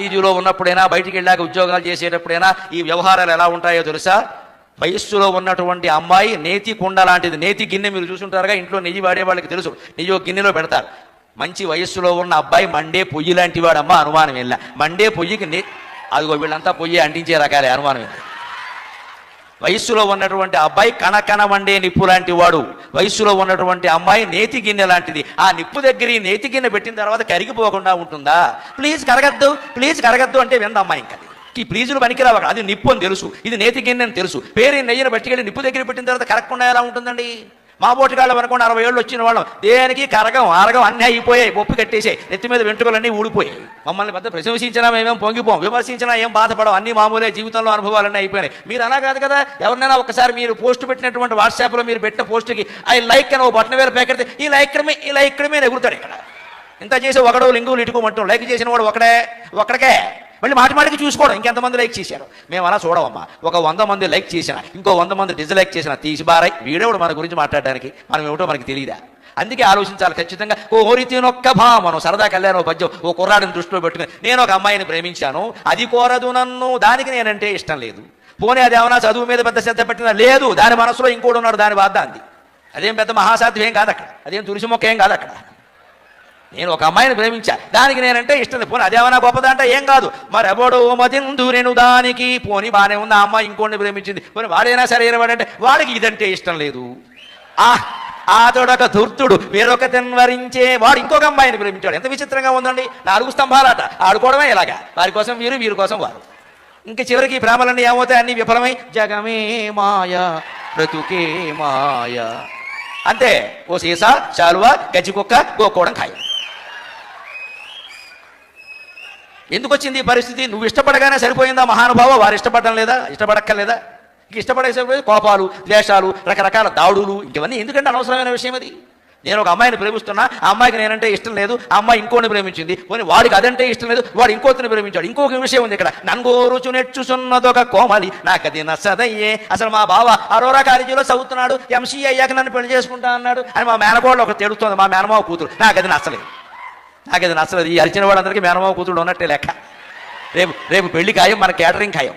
కాలేజీలో ఉన్నప్పుడైనా బయటికి వెళ్ళాక ఉద్యోగాలు చేసేటప్పుడైనా ఈ వ్యవహారాలు ఎలా ఉంటాయో తెలుసా? వయస్సులో ఉన్నటువంటి అమ్మాయి నేతి కుండ లాంటిది నేతి గిన్నె మీరు చూసుంటారుగా ఇంట్లో నెయ్యి వాడే వాళ్ళకి తెలుసు. నెయ్యి గిన్నెలో పెడతారు. మంచి వయస్సులో ఉన్న అబ్బాయి మండే పొయ్యి లాంటి వాడమ్మా అనుమానం వెళ్ళా మండే పొయ్యికి నే అదిగో వీళ్ళంతా పొయ్యి అంటించే రకాలే అనుమానం వెళ్ళా వయస్సులో ఉన్నటువంటి అబ్బాయి కనకన వండే నిప్పు లాంటి వాడు. వయస్సులో ఉన్నటువంటి అమ్మాయి నేతి గిన్నె లాంటిది. ఆ నిప్పు దగ్గర ఈ నేతి గిన్నె పెట్టిన తర్వాత కరిగిపోకుండా ఉంటుందా? ప్లీజ్ కరగద్దు ప్లీజ్ కరగద్దు అంటే వింద అమ్మాయి ఇంకా ఈ ప్లీజులు పనికిరావు అది నిప్పు అని తెలుసు. ఇది నేతి గిన్నె అని తెలుసు. పేరు నెయ్యిని పట్టుకెళ్ళి నిప్పు దగ్గర పెట్టిన తర్వాత కరగకుండా ఎలా ఉంటుందండి? మా బోటిగాళ్ళం అనుకోండి అరవై ఏళ్ళు వచ్చిన వాళ్ళం. దేనికి కరగం ఆరగం అన్నీ అయిపోయాయి. బొప్పు కట్టేసాయి. నెత్తి మీద వెంట్రుకలన్నీ ఊడిపోయాయి. మమ్మల్ని పెద్ద ప్రశంసించినా మేమేం పొంగిపోం విమర్శించినా ఏం బాధపడం అన్ని మామూలే జీవితంలో అనుభవాలన్నీ అయిపోయినాయి. మీరు అలా కాదు కదా ఎవరినైనా ఒకసారి మీరు పోస్ట్ పెట్టినటువంటి వాట్సాప్లో మీరు పెట్టిన పోస్ట్కి ఐ లైక్ అని ఓ బట్టన వేరే పేకెడితే ఈ లైక్ ఈ లైక్ మీద ఎగురుతాడు ఇక్కడ. ఇంత చేసి ఒకడు లింగులు ఇటుకోమంటాం. లైక్ చేసిన వాడు ఒకడే ఒకడికే. మళ్ళీ మాటి మాటికి చూసుకోవడం. ఇంకెంతమంది లైక్ చేశారు? మేము అలా చూడవమ్మా. ఒక వంద మంది లైక్ చేసిన ఇంకో వంద మంది డిజ్లైక్ చేసిన తీసి బారాయి. వీడేవుడు మన గురించి మాట్లాడడానికి? మనం ఏమిటో మనకి తెలియదా అందుకే ఆలోచించాలి ఖచ్చితంగా. ఓ ఓరితినొక్క భామను సరదా కళ్యాణ పద్యం ఓ కుర్రాడిని దృష్టిలో పెట్టుకుని నేను ఒక అమ్మాయిని ప్రేమించాను. అది కోరదు నన్ను. దానికి నేనంటే ఇష్టం లేదు. పోనీ అది ఏమైనా చదువు మీద పెద్ద శ్రద్ధ పెట్టినా? లేదు. దాని మనసులో ఇంకోటి ఉన్నాడు దాని బాధ అంది. అదేం పెద్ద మహాసాధ్యం ఏం కాదు అక్కడ అదేం తులసి మొక్క ఏం కాదు అక్కడ నేను ఒక అమ్మాయిని ప్రేమించా. దానికి నేనంటే ఇష్టం పోనీ అదేమన్నా గొప్పదంటే ఏం కాదు. మరి ఎవడో మతిందు నేను దానికి. పోనీ బాగానే ఉంది ఆ అమ్మాయి ఇంకోటిని ప్రేమించింది. పోనీ వాడైనా సరే వాడంటే వాడికి ఇదంటే ఇష్టం లేదు. ఆ అతడొక ధూర్తుడు వేరొక తిన్వరించే వాడు ఇంకొక అమ్మాయిని ప్రేమించాడు. ఎంత విచిత్రంగా ఉందండి. నాలుగు స్తంభాలట. ఆడుకోవడమే ఇలాగా. వారి కోసం వీరు వీరి కోసం వారు. ఇంకా చివరికి ఈ ప్రేమలన్నీ ఏమవుతాయి? అన్ని విఫలమై జగమే మాయ బ్రతుకే మాయ. అంతే. ఓ సీసా చాలువ గజ్జి కుక్క కోడం ఖాయం. ఎందుకు వచ్చింది ఈ పరిస్థితి? నువ్వు ఇష్టపడగానే సరిపోయిందా మహానుభావ? వారు ఇష్టపడడం లేదా? ఇష్టపడక్కర్లేదా? ఇంక ఇష్టపడేసే కోపాలు ద్వేషాలు రకరకాల దాడులు ఇవన్నీ ఎందుకంటే అనవసరమైన విషయం అది. నేను ఒక అమ్మాయిని ప్రేమిస్తున్నా ఆ అమ్మాయికి నేనంటే ఇష్టం లేదు ఆ అమ్మాయి ఇంకోని ప్రేమించింది. పోనీ వాడికి అదంటే ఇష్టం లేదు వాడు ఇంకోతిని ప్రేమించాడు. ఇంకొక విషయం ఉంది ఇక్కడ. నన్గోరుచు నెచ్చుసున్నదొక కోమలి. నాకు అది నచ్చదయ్యే. అసలు మా బావ అరోరా కాలేజీలో చదువుతున్నాడు ఎంసీ అయ్యాక నన్ను పెళ్ళి చేసుకుంటా అన్నాడు అని మా మేనకోళ్ళు ఒక తెడుతుంది మా మేనమావ కూతురు. నాకు అది నచ్చలేదు. నాకు ఇది నచ్చలేదు. ఈ అరిచిన వాడందరికీ మేనమావ కూతుడు ఉన్నట్టే లెక్క. రేపు రేపు పెళ్ళి ఖాయం మన కేటరింగ్ ఖాయం.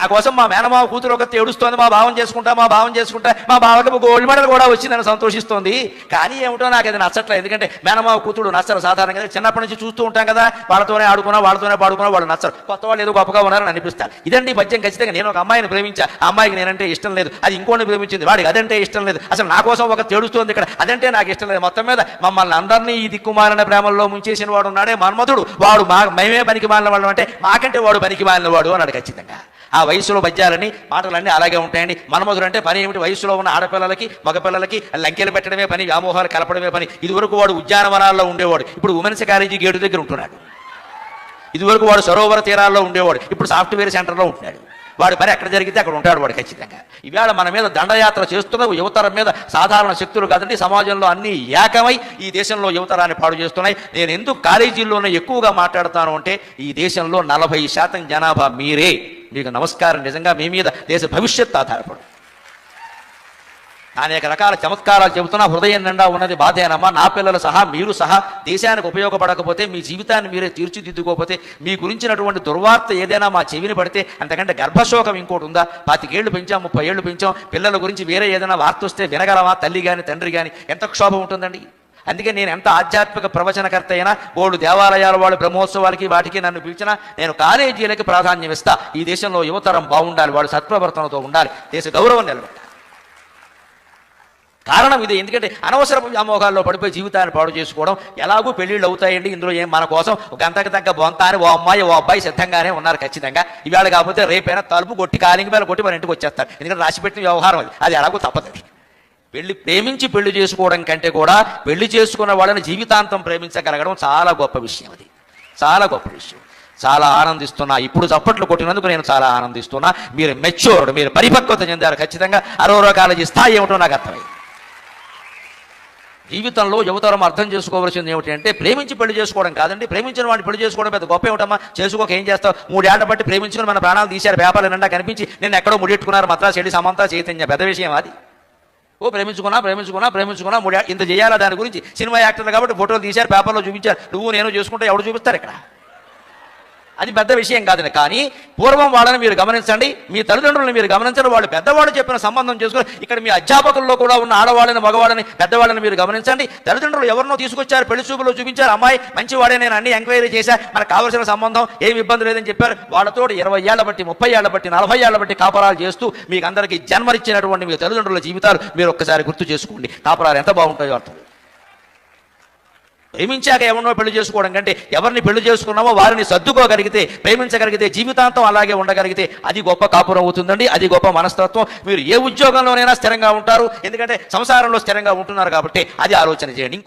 ఆ కోసం మా మేనమావ కూతురు ఒక ఏడుస్తోంది మా భావం చేసుకుంటా మా భావం చేసుకుంటా. మా బావకి గోల్డ్ మెడల్ కూడా వచ్చి నన్ను సంతోషిస్తోంది. కానీ ఏమిటో నాకు అది నచ్చట్లేదు. ఎందుకంటే మేనమావ కూతురు నచ్చరు సాధారణంగా. చిన్నప్పటి నుంచి చూస్తూ ఉంటాం కదా వాళ్ళతోనే ఆడుకున్నా వాళ్ళతోనే పాడుకున్నా వాళ్ళు నచ్చరు. కొత్త వాళ్ళు ఏదో గొప్పగా ఉన్నారని అనిపిస్తారు. ఇదండి పద్యం ఖచ్చితంగా. నేను ఒక అమ్మాయిని ప్రేమించా. ఆ అమ్మాయికి నేనంటే ఇష్టం లేదు. అది ఇంకోని ప్రేమించింది. వాడికి అదంటే ఇష్టం లేదు. అసలు నా కోసం ఒక తేడుస్తోంది ఇక్కడ. అదంటే నాకు ఇష్టం లేదు. మొత్తం మీద మమ్మల్ని అందరినీ ఈ దిక్కుమాలిన ప్రేమల్లో ముంచేసిన వాడు ఉన్నాడే మన్మధుడు. వాడు మా మేమే పనికి మాలిన వాడు అంటే మాకంటే వాడు పనికి మాలిన వాడు అన్నాడు ఖచ్చితంగా. ఆ వయసులో పద్యాలని పాటలన్నీ అలాగే ఉంటాయండి. మన్మధుడు అంటే పని ఏమిటి? వయసులో ఉన్న ఆడపిల్లలకి మగపిల్లలకి లంకెలు పెట్టడమే పని వ్యామోహాలు కలపడమే పని. ఇదివరకు వాడు ఉద్యానవనాల్లో ఉండేవాడు. ఇప్పుడు ఉమెన్స్ కాలేజీ గేటు దగ్గర ఉంటున్నాడు. ఇదివరకు వాడు సరోవర తీరాల్లో ఉండేవాడు. ఇప్పుడు సాఫ్ట్వేర్ సెంటర్లో ఉంటున్నాడు. వాడి పని ఎక్కడ జరిగితే అక్కడ ఉంటాడు వాడు ఖచ్చితంగా. ఇవాళ మన మీద దండయాత్ర చేస్తున్న యువతరం మీద సాధారణ శక్తులు కాదండి. సమాజంలో అన్ని ఏకమై ఈ దేశంలో యువతరాన్ని పాడు చేస్తున్నాయి. నేను ఎందుకు కాలేజీల్లోనే ఎక్కువగా మాట్లాడతాను అంటే ఈ దేశంలో నలభై శాతం జనాభా మీరే. మీకు నమస్కారం నిజంగా మీ మీద దేశ భవిష్యత్తు ఆధారపడు. అనేక రకాల చమత్కారాలు చెబుతున్నా హృదయం నిండా ఉన్నది బాధేనమ్మా. నా పిల్లలు సహా మీరు సహా దేశానికి ఉపయోగపడకపోతే మీ జీవితాన్ని మీరే తీర్చిదిద్దుకోకపోతే మీ గురించినటువంటి దుర్వార్త ఏదైనా మా చెవిని పడితే అంతకంటే గర్భశోకం ఇంకోటి ఉందా? పాతికేళ్ళు పెంచాం ముప్పై ఏళ్ళు పెంచాం పిల్లల గురించి వేరే ఏదైనా వార్త వస్తే వినగలమా? తల్లి కానీ తండ్రి కానీ ఎంత క్షోభం ఉంటుందండి? అందుకే నేను ఎంత ఆధ్యాత్మిక ప్రవచనకర్త అయినా బోర్డు దేవాలయాల వాళ్ళు బ్రహ్మోత్సవాలకి వాటికి నన్ను పిలిచినా నేను కాలేజీలకి ప్రాధాన్యం ఇస్తా. ఈ దేశంలో యువతరం బాగుండాలి వాళ్ళు సత్ప్రవర్తనతో ఉండాలి దేశ గౌరవం నిలబెట్టాలి. కారణం ఇది ఎందుకంటే అనవసరపు వ్యామోహాల్లో పడిపోయి జీవితాన్ని పాడు చేసుకోవడం ఎలాగూ పెళ్ళిళ్ళు అవుతాయండి ఇందులో ఏం మన కోసం. ఒక అంతకు తగ్గ బొంత అని ఓ అమ్మాయి ఓ అబ్బాయి సిద్ధంగానే ఉన్నారు ఖచ్చితంగా. ఇవాళ కాకపోతే రేపైనా తలుపు కొట్టి కాలింగ్ మీద కొట్టి మన ఇంటికి వచ్చేస్తారు. ఎందుకంటే రాసిపెట్టిన వ్యవహారం అది. అది ఎలాగో తప్పదు పెళ్ళి ప్రేమించి పెళ్ళి చేసుకోవడం కంటే కూడా పెళ్ళి చేసుకున్న వాళ్ళని జీవితాంతం ప్రేమించగలగడం చాలా గొప్ప విషయం అది. చాలా గొప్ప విషయం. చాలా ఆనందిస్తున్నా. ఇప్పుడు చప్పట్లు కొట్టినందుకు నేను చాలా ఆనందిస్తున్నా. మీరు మెచ్యూర్డ్ మీరు పరిపక్వత చెందారు ఖచ్చితంగా. అరవై కాలేజీ స్థాయి ఏమిటో నాకు అర్థమైంది. జీవితంలో యువతరం అర్థం చేసుకోవాల్సింది ఏమిటంటే ప్రేమించి పెళ్ళి చేసుకోవడం కాదండి. ప్రేమించిన వాడిని పెళ్ళి చేసుకోవడం పెద్ద గొప్ప ఏమిటమ్మా? చేసుకోక ఏం చేస్తావు? మూడేళ్ళ బట్టి ప్రేమించుకుని మన ప్రాణాలు తీశారు. పేపర్లు నిండా కనిపించి నేను ఎక్కడో ముడెట్టుకున్నారు. మద్రాసు వెళ్ళి సమంతా చైతన్య. పెద్ద విషయం అది. ఓ ప్రేమించుకున్నా ప్రేమించుకున్నా ప్రేమించుకున్నా మూడు ఇంత చేయాలా దాని గురించి? సినిమా యాక్టర్లు కాబట్టి ఫోటోలు తీశారు పేపర్లో చూపించారు. నువ్వు నేను చూసుకుంటే ఎవడు చూపిస్తారు ఇక్కడ? అది పెద్ద విషయం కాదని కానీ పూర్వం వాళ్ళని మీరు గమనించండి మీ తల్లిదండ్రులను మీరు గమనించండి వాళ్ళు పెద్దవాళ్ళు చెప్పిన సంబంధం చేసుకుని ఇక్కడ మీ అధ్యాపకుల్లో కూడా ఉన్న ఆడవాళ్ళని మగవాళ్ళని పెద్దవాళ్ళని మీరు గమనించండి. తల్లిదండ్రులు ఎవరినో తీసుకొచ్చారు పెళ్ళి చూపులో చూపించారు అమ్మాయి మంచివాడే నేను అన్ని ఎంక్వైరీ చేశా మనకు కావాల్సిన సంబంధం ఏమి ఇబ్బంది లేదని చెప్పారు. వాళ్ళతో ఇరవై ఏళ్ళ బట్టి ముప్పై ఏళ్ళ బట్టి నలభై ఏళ్ళ బట్టి కాపరాలు చేస్తూ మీకు అందరికీ జన్మనిచ్చినటువంటి మీ తల్లిదండ్రుల జీవితాలు మీరు ఒక్కసారి గుర్తు చేసుకోండి. కాపరాలు ఎంత బాగుంటాయో అర్థం. ప్రేమించాక ఎవరినో పెళ్ళి చేసుకోవడం కంటే ఎవరిని పెళ్ళి చేసుకున్నామో వారిని సర్దుకోగలిగితే ప్రేమించగలిగితే జీవితాంతం అలాగే ఉండగలిగితే అది గొప్ప కాపురం అవుతుందండి అది గొప్ప మనస్తత్వం. మీరు ఏ ఉద్యోగంలోనైనా స్థిరంగా ఉంటారు ఎందుకంటే సంసారంలో స్థిరంగా ఉంటున్నారు కాబట్టి అది ఆలోచన చేయండి.